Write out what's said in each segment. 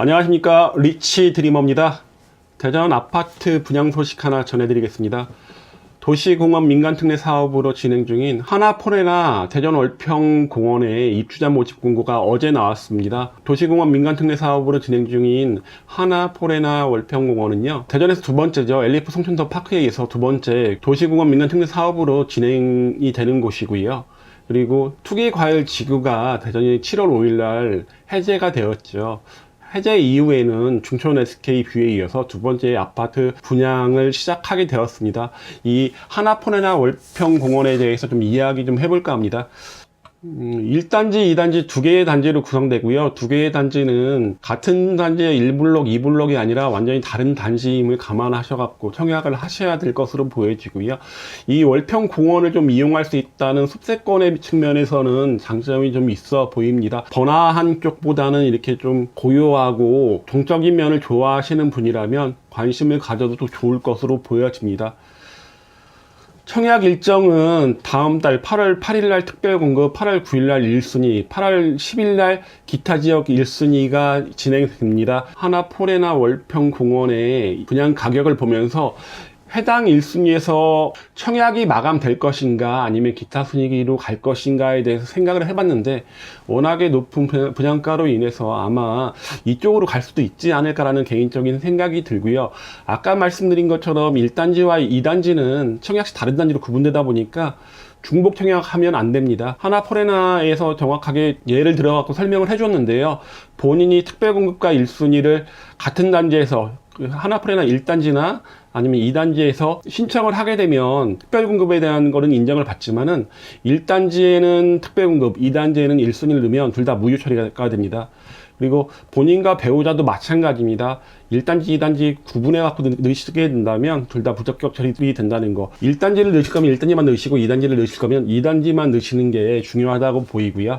안녕하십니까 리치 드리머입니다. 대전 아파트 분양 소식 하나 전해드리겠습니다. 도시공원 민간특례 사업으로 진행 중인 하나포레나 대전 월평공원의 입주자 모집 공고가 어제 나왔습니다. 도시공원 민간특례 사업으로 진행 중인 하나포레나 월평공원은요, 대전에서 두 번째죠. 엘리프 송천도 파크에 의해서 두 번째 도시공원 민간특례 사업으로 진행이 되는 곳이고요. 그리고 투기과열 지구가 대전이 7월 5일 날 해제가 되었죠. 해제 이후에는 중촌 SK 뷰에 이어서 두 번째 아파트 분양을 시작하게 되었습니다. 이 하나포레나 월평공원에 대해서 좀 이야기 좀 해볼까 합니다. 음, 1단지, 2단지 두 개의 단지로 구성되고요. 두 개의 단지는 같은 단지의 1블록, 2블록이 아니라 완전히 다른 단지임을 감안하셔갖고 청약을 하셔야 될 것으로 보여지고요. 이 월평 공원을 좀 이용할 수 있다는 숲세권의 측면에서는 장점이 좀 있어 보입니다. 번화한 쪽보다는 이렇게 좀 고요하고 동적인 면을 좋아하시는 분이라면 관심을 가져도 또 좋을 것으로 보여집니다. 청약 일정은 다음 달 8월 8일 날 특별 공급, 8월 9일 날 1순위, 8월 10일 날 기타 지역 1순위가 진행됩니다. 하나 포레나 월평 공원의 분양 가격을 보면서 해당 1순위에서 청약이 마감될 것인가 아니면 기타 순위로 갈 것인가에 대해서 생각을 해봤는데 워낙에 높은 분- 분양가로 인해서 아마 이쪽으로 갈 수도 있지 않을까라는 개인적인 생각이 들고요. 아까 말씀드린 것처럼 1단지와 2단지는 청약시 다른 단지로 구분되다 보니까 중복 청약하면 안 됩니다. 하나 포레나에서 정확하게 예를 들어갖고 설명을 해줬는데요. 본인이 특별공급과 1순위를 같은 단지에서 그 하나 포레나 1단지나 아니면 2단지에서 신청을 하게 되면 특별공급에 대한 거는 인정을 받지만은 1단지에는 특별공급, 2단지에는 1순위를 넣으면 둘 다 무효 처리가 됩니다. 그리고 본인과 배우자도 마찬가지입니다. 1단지, 2단지 구분해 갖고 넣으시게 된다면 둘 다 부적격 처리가 된다는 거. 1단지를 넣으실 거면 1단지만 넣으시고 2단지를 넣으실 거면 2단지만 넣으시는 게 중요하다고 보이고요.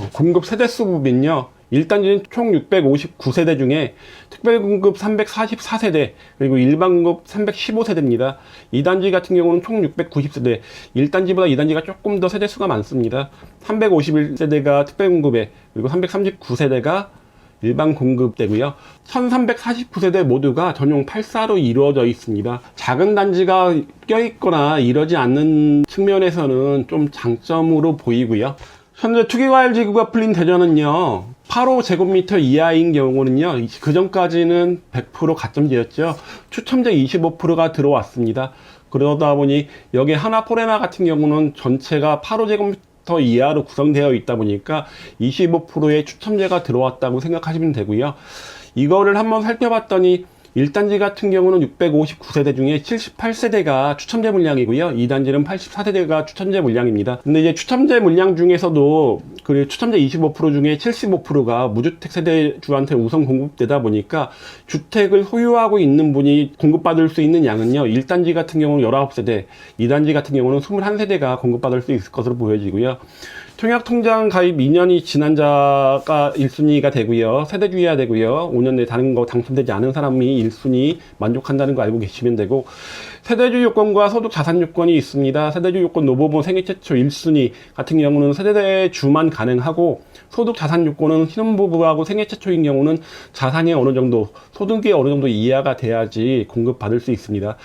어, 공급 세대수 부분요. 1단지는 총 659세대 중에 특별공급 344세대, 그리고 일반공급 315세대입니다. 2단지 같은 경우는 총 690세대, 1단지보다 2단지가 조금 더 세대수가 많습니다. 351세대가 특별공급에, 그리고 339세대가 일반 공급되고요. 1349세대 모두가 전용 8사로 이루어져 있습니다. 작은 단지가 껴있거나 이러지 않는 측면에서는 좀 장점으로 보이고요. 현재 투기과열 지구가 풀린 대전은요, 8호 제곱미터 이하인 경우는요, 그 전까지는 100% 가점제였죠. 추첨제 25%가 들어왔습니다. 그러다 보니 여기 하나 포레나 같은 경우는 전체가 8호 제곱미터 이하로 구성되어 있다 보니까 25%의 추첨제가 들어왔다고 생각하시면 되고요. 이거를 한번 살펴봤더니 1단지 같은 경우는 659세대 중에 78세대가 추첨제 물량이고요. 2단지는 84세대가 추첨제 물량입니다. 근데 이제 추첨제 물량 중에서도 그 추첨제 25% 중에 75%가 무주택 세대주한테 우선 공급되다 보니까 주택을 소유하고 있는 분이 공급받을 수 있는 양은요. 1단지 같은 경우는 19세대, 2단지 같은 경우는 21세대가 공급받을 수 있을 것으로 보여지고요. 청약통장 가입 2년이 지난 자가 1순위가 되고요. 세대주의가 되고요. 5년 내에 다른 거 당첨되지 않은 사람이 1순위 만족한다는 거 알고 계시면 되고 세대주 요건과 소득 자산 요건이 있습니다. 세대주 요건 노부부 생애 최초 1순위 같은 경우는 세대주만 가능하고 소득 자산 요건은 신혼부부하고 생애 최초인 경우는 자산이 어느 정도 소득이 어느 정도 이하가 돼야지 공급받을 수 있습니다.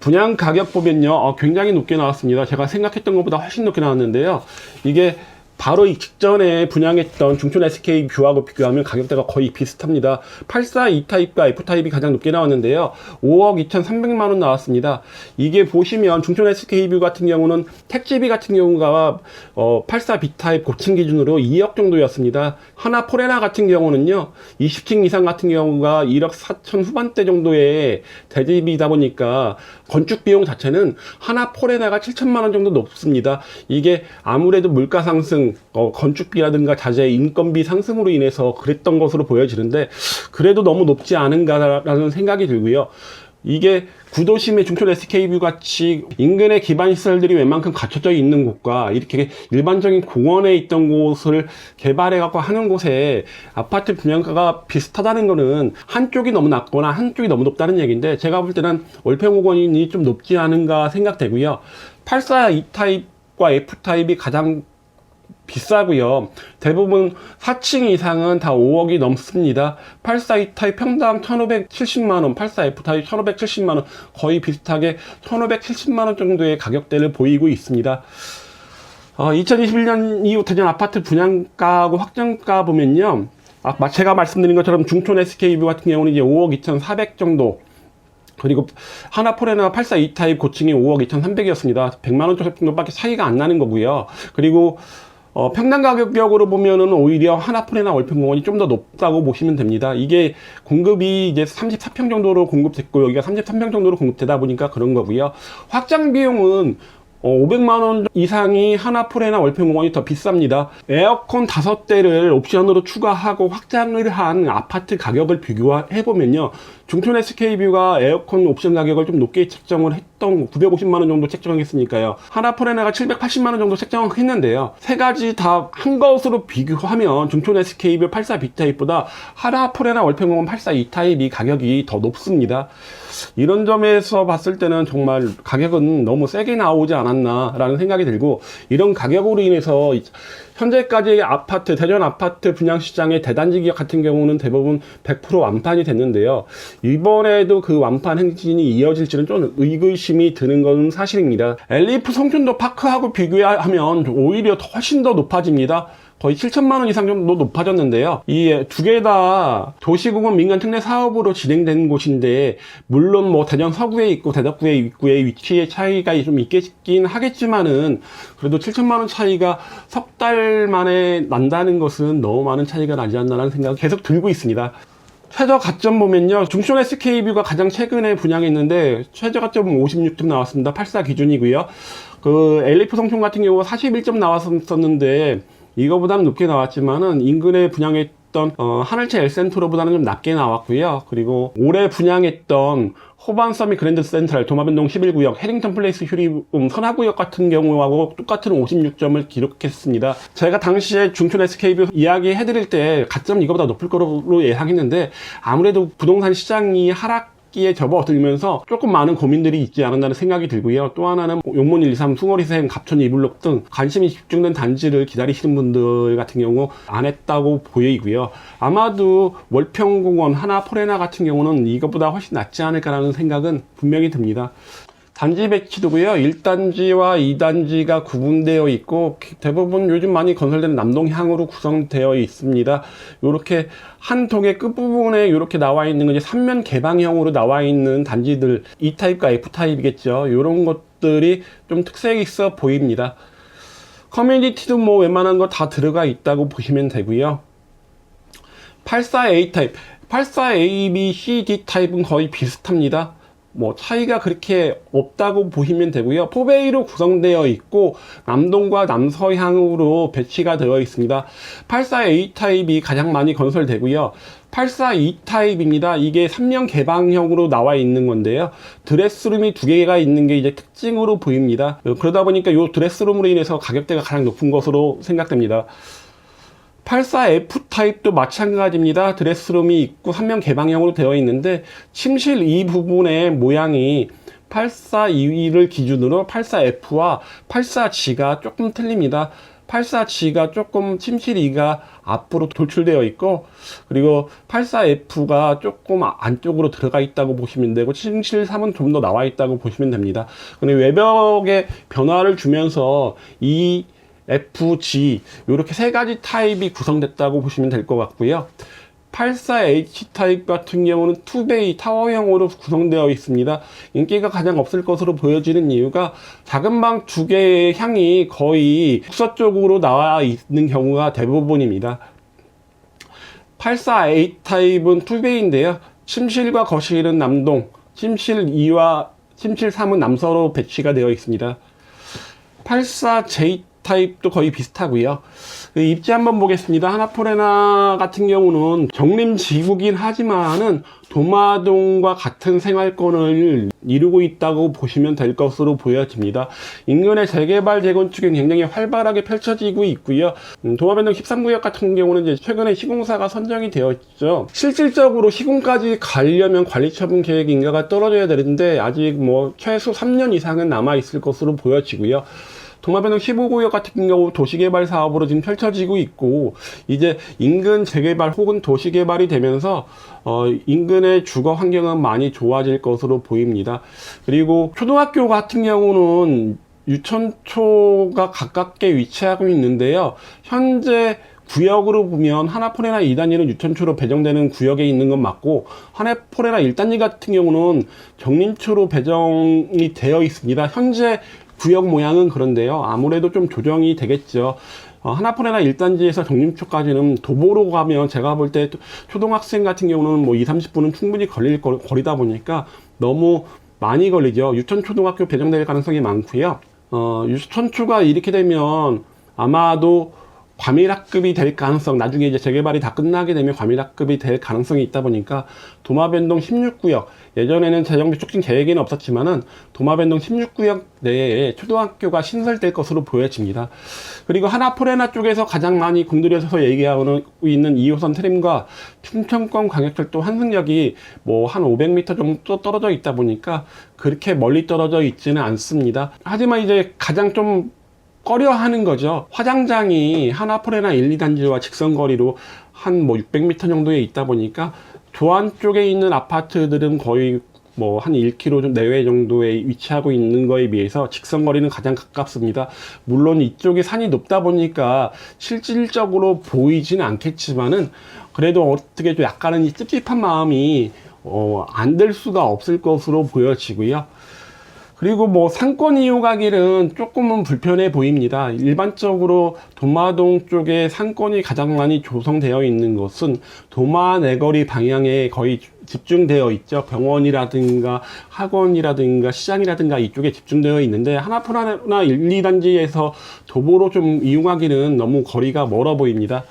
분양 가격 보면요, 어, 굉장히 높게 나왔습니다. 제가 생각했던 것보다 훨씬 높게 나왔는데요. 이게 바로 이 직전에 분양했던 중촌 SK 뷰하고 비교하면 가격대가 거의 비슷합니다. 84 E타입과 F타입이 가장 높게 나왔는데요. 5억 2,300만 원 나왔습니다. 이게 보시면 중촌 SK 뷰 같은 경우는 택지비 같은 경우가 어, 84 B타입 고층 기준으로 2억 정도였습니다. 하나 포레나 같은 경우는요. 20층 이상 같은 경우가 1억 4천 후반대 정도의 대지비다 보니까 건축 비용 자체는 하나 포레나가 7천만 원 정도 높습니다. 이게 아무래도 물가 상승, 어, 건축비라든가 자재 인건비 상승으로 인해서 그랬던 것으로 보여지는데 그래도 너무 높지 않은가라는 생각이 들고요. 이게 구도심의 중촌 SK뷰 같이 인근의 기반 시설들이 웬만큼 갖춰져 있는 곳과 이렇게 일반적인 공원에 있던 곳을 개발해 갖고 하는 곳에 아파트 분양가가 비슷하다는 거는 한쪽이 너무 낮거나 한쪽이 너무 높다는 얘기인데 제가 볼 때는 월평공원이 좀 높지 않은가 생각되고요. 84 E타입과 F타입이 가장 비싸고요. 대부분 4층 이상은 다 5억이 넘습니다. 84 타입 평당 1,570만원, 84F 타입 1,570만원, 거의 비슷하게 1,570만원 정도의 가격대를 보이고 있습니다. 어, 2021년 이후 대전 아파트 분양가하고 확정가 보면요. 아, 마- 제가 말씀드린 것처럼 중촌 SK뷰 같은 경우는 이제 5억 2,400 정도. 그리고 하나포레나 84 2타입 고층이 5억 2,300이었습니다. 100만 원 정도밖에 차이가 안 나는 거고요. 그리고 어, 평당 가격적으로 보면은 오히려 하나포레나 월평공원이 좀 더 높다고 보시면 됩니다. 이게 공급이 이제 34평 정도로 공급됐고 여기가 33평 정도로 공급되다 보니까 그런 거고요. 확장 비용은 어, 500만 원 이상이 하나풀에나 월평공원이 더 비쌉니다. 에어컨 5대를 옵션으로 추가하고 확장을 한 아파트 가격을 비교해 보면요. 중촌 SK뷰가 에어컨 옵션 가격을 좀 높게 책정을 했던 950만 원 정도 책정했으니까요. 하나풀에나가 780만 원 정도 책정을 했는데요. 세 가지 다 한 것으로 비교하면 중촌 SK뷰 84 B타입보다 하나풀에나 월평공원 84 E타입이 가격이 더 높습니다. 이런 점에서 봤을 때는 정말 가격은 너무 세게 나오지 않았나 라는 생각이 들고 이런 가격으로 인해서 현재까지 아파트 대전 아파트 분양 시장의 대단지 기업 같은 경우는 대부분 100% 완판이 됐는데요. 이번에도 그 완판 행진이 이어질지는 좀 의구심이 드는 건 사실입니다. 엘리프 송촌도 파크하고 비교하면 오히려 더 훨씬 더 높아집니다. 거의 7천만 원 이상 정도 높아졌는데요. 이 두 개 다 도시공원 민간 특례 사업으로 진행된 곳인데 물론 뭐 대전 서구에 있고 대덕구에 있고의 위치의 차이가 좀 있겠긴 하겠지만은 그래도 7천만 원 차이가 석 달 만에 난다는 것은 너무 많은 차이가 나지 않나라는 생각이 계속 들고 있습니다. 최저 가점 보면요. 중촌 SK뷰가 가장 최근에 분양했는데 최저 가점은 56점 나왔습니다. 84 기준이고요. 그 엘리프 성촌 같은 경우 41점 나왔었는데 이거보다는 높게 나왔지만은 인근에 분양했던 어, 하늘채 엘센트로보다는 좀 낮게 나왔고요. 그리고 올해 분양했던 호반 서밋 그랜드 센트럴 도마변동 11구역 해링턴 플레이스 휴리움 선화구역 같은 경우하고 똑같은 56점을 기록했습니다. 제가 당시에 중촌 SK뷰 이야기 해드릴 때 가점 이거보다 높을 거로 예상했는데 아무래도 부동산 시장이 하락 기에 접어들면서 조금 많은 고민들이 있지 않았나는 생각이 들고요. 또 하나는 용문 1, 2, 3, 숭어리생, 갑천 이블록 등 관심이 집중된 단지를 기다리시는 분들 같은 경우 안 했다고 보이고요. 아마도 월평공원, 하나 포레나 같은 경우는 이것보다 훨씬 낫지 않을까라는 생각은 분명히 듭니다. 단지 배치도고요. 1단지와 2단지가 구분되어 있고 대부분 요즘 많이 건설되는 남동향으로 구성되어 있습니다. 이렇게 한 통의 끝부분에 이렇게 나와 있는 건 이제 3면 개방형으로 나와 있는 단지들 E타입과 F타입이겠죠. 이런 것들이 좀 특색이 있어 보입니다. 커뮤니티도 뭐 웬만한 거 다 들어가 있다고 보시면 되고요. 84A 타입, 84A, B, C, D 타입은 거의 비슷합니다. 뭐 차이가 그렇게 없다고 보시면 되고요. 포베이로 구성되어 있고 남동과 남서향으로 배치가 되어 있습니다. 84A 타입이 가장 많이 건설되고요. 84E 타입입니다. 이게 3면 개방형으로 나와 있는 건데요. 드레스룸이 두 개가 있는 게 이제 특징으로 보입니다. 그러다 보니까 이 드레스룸으로 인해서 가격대가 가장 높은 것으로 생각됩니다. 84F 타입도 마찬가지입니다. 드레스룸이 있고 3면 개방형으로 되어 있는데 침실 이 부분의 모양이 84E를 기준으로 84F와 84G가 조금 틀립니다. 84G가 조금 침실 2가 앞으로 돌출되어 있고 그리고 84F가 조금 안쪽으로 들어가 있다고 보시면 되고 침실 3은 좀 더 나와 있다고 보시면 됩니다. 근데 외벽에 변화를 주면서 이 FG 이렇게 세 가지 타입이 구성됐다고 보시면 될 것 같고요. 84H 타입 같은 경우는 투베이 타워형으로 구성되어 있습니다. 인기가 가장 없을 것으로 보여지는 이유가 작은 방 두 개의 향이 거의 북서 쪽으로 나와 있는 경우가 대부분입니다. 84A 타입은 투베이인데요. 침실과 거실은 남동, 침실 2와 침실 3은 남서로 배치가 되어 있습니다. 84J 타입도 거의 비슷하고요. 그 입지 한번 보겠습니다. 하나포레나 같은 경우는 정림 지구긴 하지만은 도마동과 같은 생활권을 이루고 있다고 보시면 될 것으로 보여집니다. 인근의 재개발 재건축이 굉장히 활발하게 펼쳐지고 있고요. 음, 도마변동 13구역 같은 경우는 이제 최근에 시공사가 선정이 되어 있죠. 실질적으로 시공까지 가려면 관리처분 계획 인가가 떨어져야 되는데 아직 뭐 최소 3년 이상은 남아 있을 것으로 보여지고요. 동마변동 15구역 같은 경우 도시개발 사업으로 지금 펼쳐지고 있고 이제 인근 재개발 혹은 도시개발이 되면서 어, 인근의 주거 환경은 많이 좋아질 것으로 보입니다. 그리고 초등학교 같은 경우는 유천초가 가깝게 위치하고 있는데요. 현재 구역으로 보면 하나포레나 2단지는 유천초로 배정되는 구역에 있는 건 맞고 하나포레나 1단지 같은 경우는 정림초로 배정이 되어 있습니다. 현재 구역 모양은 그런데요. 아무래도 좀 조정이 되겠죠. 어, 하나포레나 1단지에서 정림초까지는 도보로 가면 제가 볼 때 초등학생 같은 경우는 뭐 2, 30분은 충분히 걸릴 거, 거리다 보니까 너무 많이 걸리죠. 유천초등학교 배정될 가능성이 많고요. 어, 유천초가 이렇게 되면 아마도 과밀학급이 될 가능성, 나중에 이제 재개발이 다 끝나게 되면 과밀학급이 될 가능성이 있다 보니까 도마변동 16구역, 예전에는 재정비 촉진 계획에는 없었지만은 도마변동 16구역 내에 초등학교가 신설될 것으로 보여집니다. 그리고 하나포레나 쪽에서 가장 많이 공들여서 얘기하고 있는 2호선 트램과 충청권 광역철도 환승역이 뭐 한 500m 정도 떨어져 있다 보니까 그렇게 멀리 떨어져 있지는 않습니다. 하지만 이제 가장 좀 꺼려 하는 거죠. 화장장이 하나포레나 1, 2단지와 직선거리로 한 뭐 600m 정도에 있다 보니까 조안 쪽에 있는 아파트들은 거의 뭐 한 1km 내외 정도에 위치하고 있는 거에 비해서 직선 거리는 가장 가깝습니다. 물론 이쪽이 산이 높다 보니까 실질적으로 보이지는 않겠지만은 그래도 어떻게 좀 약간은 이 찝찝한 마음이 어, 안 될 수가 없을 것으로 보여지고요. 그리고 뭐 상권 이용하기는 조금은 불편해 보입니다. 일반적으로 도마동 쪽에 상권이 가장 많이 조성되어 있는 것은 도마 내거리 방향에 거의 집중되어 있죠. 병원이라든가 학원이라든가 시장이라든가 이쪽에 집중되어 있는데 하나포나 1, 2단지에서 도보로 좀 이용하기는 너무 거리가 멀어 보입니다.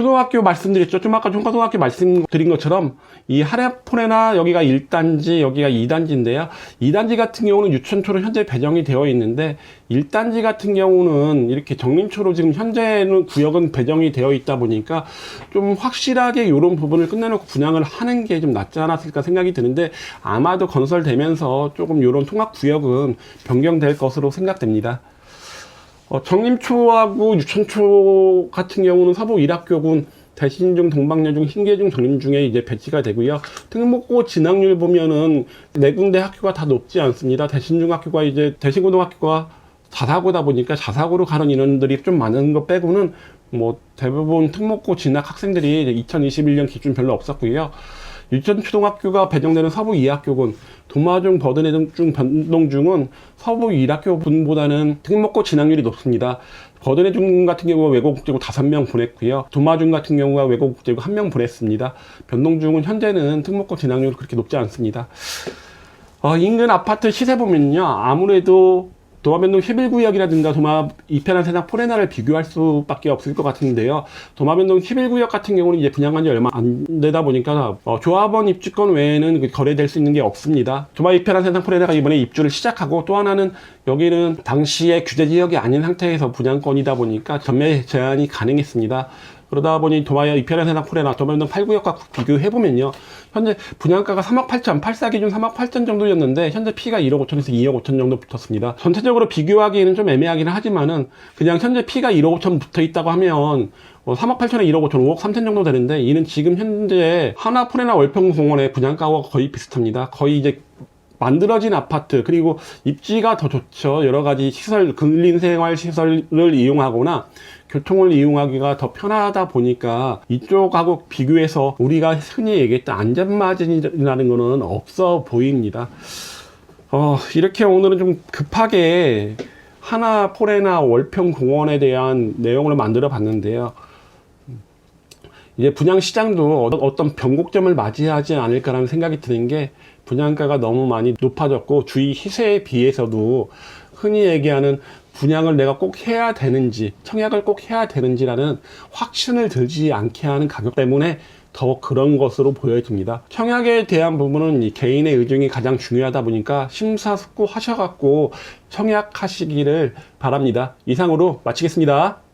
초등학교 말씀드렸죠. 좀 아까 초등학교 말씀드린 것처럼 이 하레포레나 여기가 1단지, 여기가 2단지인데요. 2단지 같은 경우는 유천초로 현재 배정이 되어 있는데 1단지 같은 경우는 이렇게 정림초로 지금 현재는 구역은 배정이 되어 있다 보니까 좀 확실하게 이런 부분을 끝내놓고 분양을 하는 게 좀 낫지 않았을까 생각이 드는데 아마도 건설되면서 조금 이런 통합 구역은 변경될 것으로 생각됩니다. 어, 정림초하고 유천초 같은 경우는 서부 일학교군 대신중, 동방여중, 흰계중, 정림중에 이제 배치가 되고요. 특목고 진학률 보면은 네 군데 학교가 다 높지 않습니다. 대신중 학교가 이제 대신고등학교가 자사고다 보니까 자사고로 가는 인원들이 좀 많은 것 빼고는 뭐 대부분 특목고 진학 학생들이 이제 2021년 기준 별로 없었고요. 유천초등학교가 배정되는 서부 2학교군 도마중 버드네중 변동 중은 서부 1학교 분보다는 특목고 진학률이 높습니다. 버드네 중 같은 경우가 외국 국제고 5명 보냈고요. 도마중 같은 경우가 외국 국제고 1명 보냈습니다. 변동 중은 현재는 특목고 진학률이 그렇게 높지 않습니다. 어, 인근 아파트 시세 보면요. 아무래도 도마변동 11구역이라든가 도마 이편한 세상 포레나를 비교할 수밖에 없을 것 같은데요. 도마변동 11구역 같은 경우는 이제 분양한 지 얼마 안 되다 보니까 어, 조합원 입주권 외에는 그 거래될 수 있는 게 없습니다. 도마 이편한 세상 포레나가 이번에 입주를 시작하고 또 하나는 여기는 당시에 규제 지역이 아닌 상태에서 분양권이다 보니까 전매 제한이 가능했습니다. 그러다 보니 도마야 세상 포레나 도마변동 8구역과 비교해보면요. 현재 분양가가 3억 8천, 84 기준 3억 8천 정도였는데 현재 피가 1억 5천에서 2억 5천 정도 붙었습니다. 전체적으로 비교하기에는 좀 애매하기는 하지만은 그냥 현재 피가 1억 5천 붙어 있다고 하면 어, 3억 8천에 1억 5천, 5억 3천 정도 되는데 이는 지금 현재 하나포레나 월평공원의 분양가와 거의 비슷합니다. 거의 이제 만들어진 아파트 그리고 입지가 더 좋죠. 여러 가지 시설 근린 생활 시설을 이용하거나 교통을 이용하기가 더 편하다 보니까 이쪽하고 비교해서 우리가 흔히 얘기했던 안전마진이라는 거는 없어 보입니다. 어, 이렇게 오늘은 좀 급하게 하나 포레나 월평 공원에 대한 내용을 만들어 봤는데요. 이제 분양 시장도 어- 어떤 변곡점을 맞이하지 않을까라는 생각이 드는 게 분양가가 너무 많이 높아졌고 주위 시세에 비해서도 흔히 얘기하는 분양을 내가 꼭 해야 되는지 청약을 꼭 해야 되는지라는 확신을 들지 않게 하는 가격 때문에 더 그런 것으로 보여집니다. 청약에 대한 부분은 이 개인의 의중이 가장 중요하다 보니까 심사숙고 하셔갖고 청약하시기를 바랍니다. 이상으로 마치겠습니다.